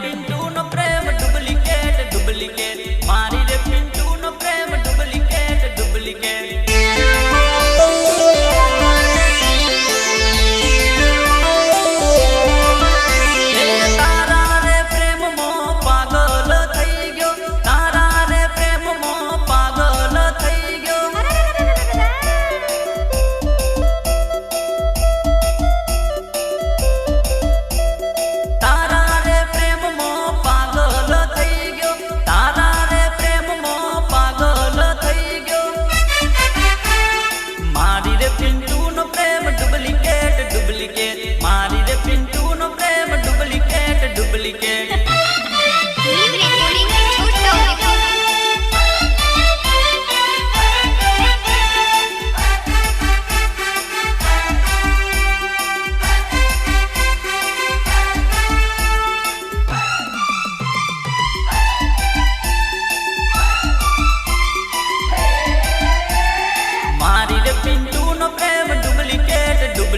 Pinto.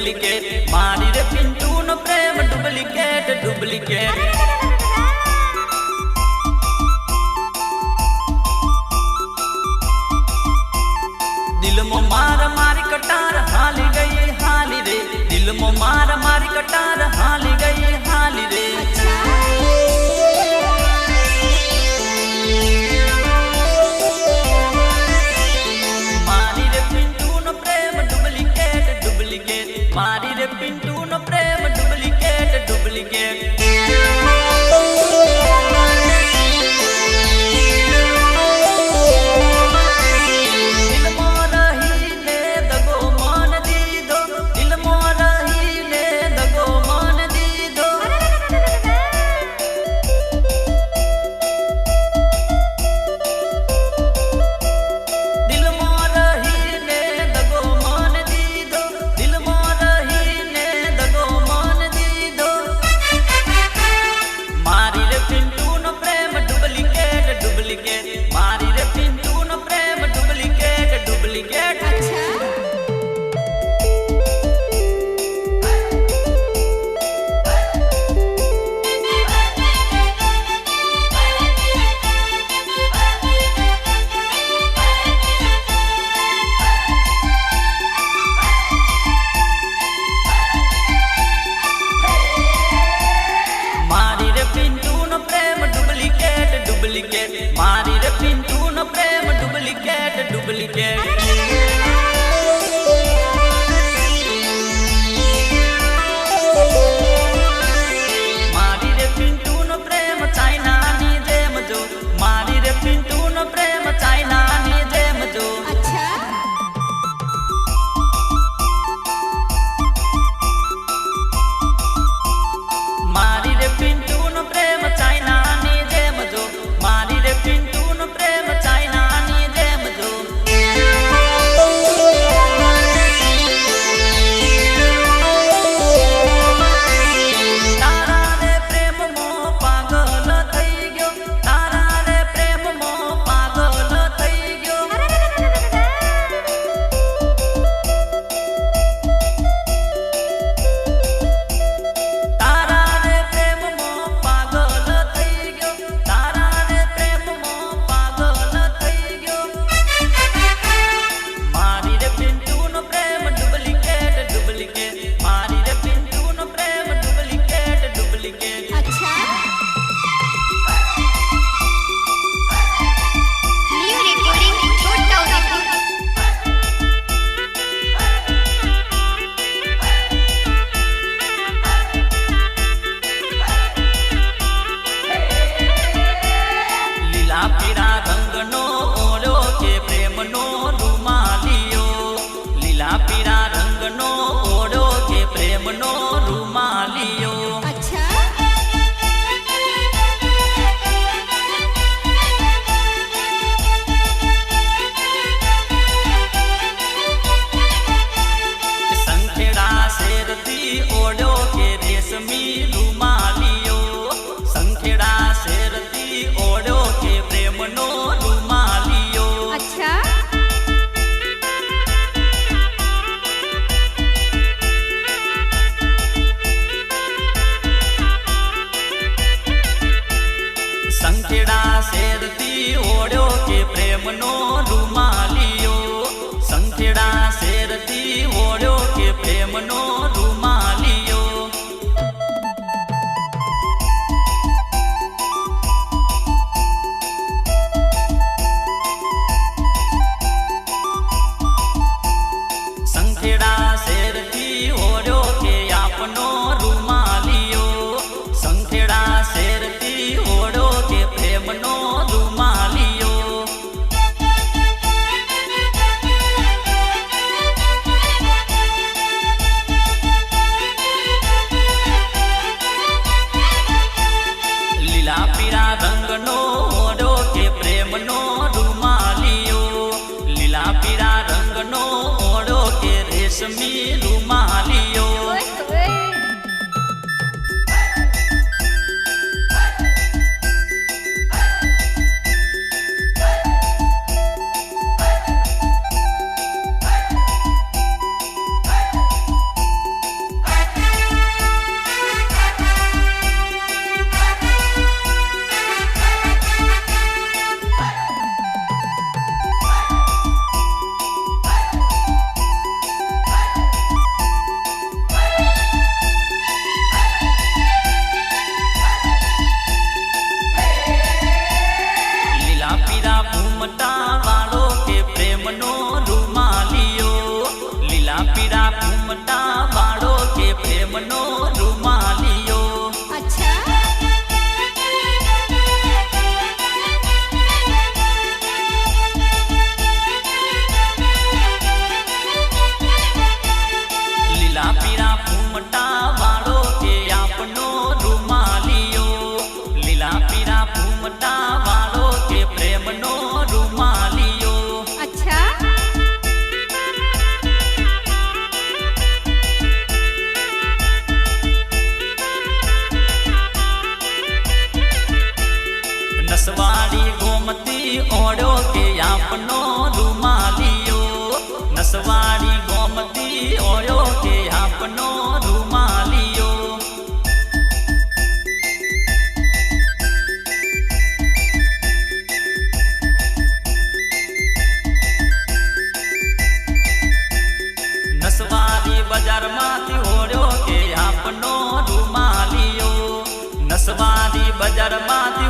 Duplicate મારી રે પિન્ટુ નો પ્રેમ ડુપ્લિકેટ ડુપ્લિકેટ દિલમાં માર મારી કટાર હાલી ગઈ હાલી રે દિલમાં માર મારી કટાર હાલી ડુપ્લિકેટ. 앞이라 ખસેડા શેરથી ઓડ્યો કે પ્રેમનો মাঝে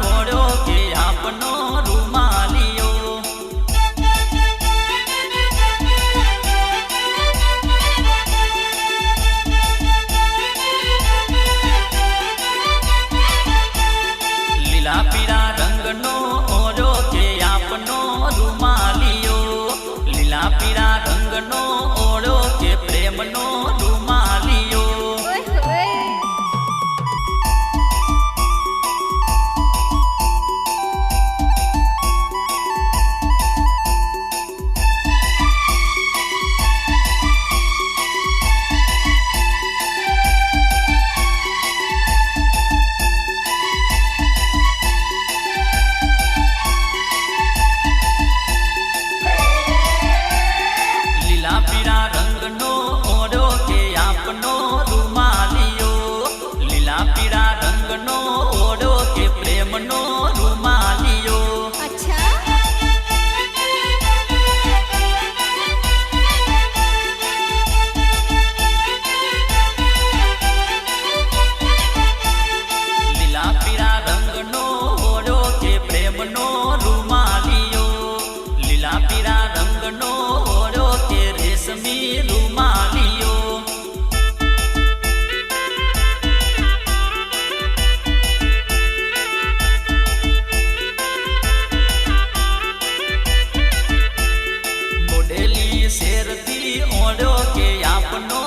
મોઢેલી શેરથી ઓળો કે આપનો